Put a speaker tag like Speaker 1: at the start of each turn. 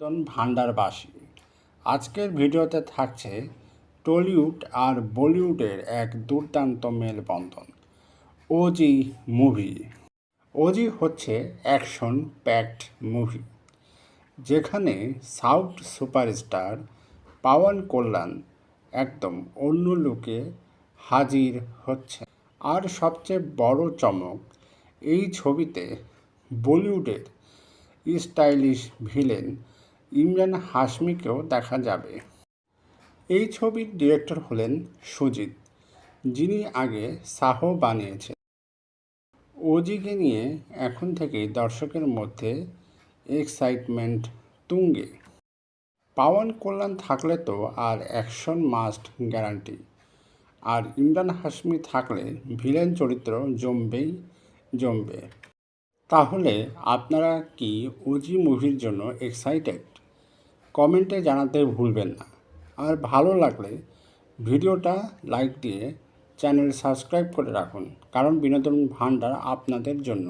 Speaker 1: বিনোদন ভাণ্ডারবাসী। আজকের ভিডিওতে থাকছে টলিউড আর বলিউডের এক দুর্দান্ত মেলবন্ধন ওজি মুভি ওজি হচ্ছে অ্যাকশন প্যাকড মুভি যেখানে সাউথ সুপারস্টার পাওয়ান কল্যাণ একদম অন্য লোকে হাজির হচ্ছে। আর সবচেয়ে বড় চমক, এই ছবিতে বলিউডের স্টাইলিশ ভিলেন ইমরান হাশমিকেও দেখা যাবে। এই ছবির ডিরেক্টর হলেন সুজিত, যিনি আগে সাহ বানিয়েছেন। ওজিকে নিয়ে এখন থেকেই দর্শকের মধ্যে এক্সাইটমেন্ট তুঙ্গে। পাওয়ান কল্যাণ থাকলে তো আর অ্যাকশন মাস্ট গ্যারান্টি আর ইমরান হাশমি থাকলে ভিলেন চরিত্র জমবেই জমবে। তাহলে আপনারা কি ওজি মুভির জন্য এক্সাইটেড কমেন্টে জানাতে ভুলবেন না। আর ভালো লাগলে ভিডিওটা লাইক দিয়ে চ্যানেল সাবস্ক্রাইব করে রাখুন। কারণ বিনোদন ভাণ্ডার আপনাদের জন্য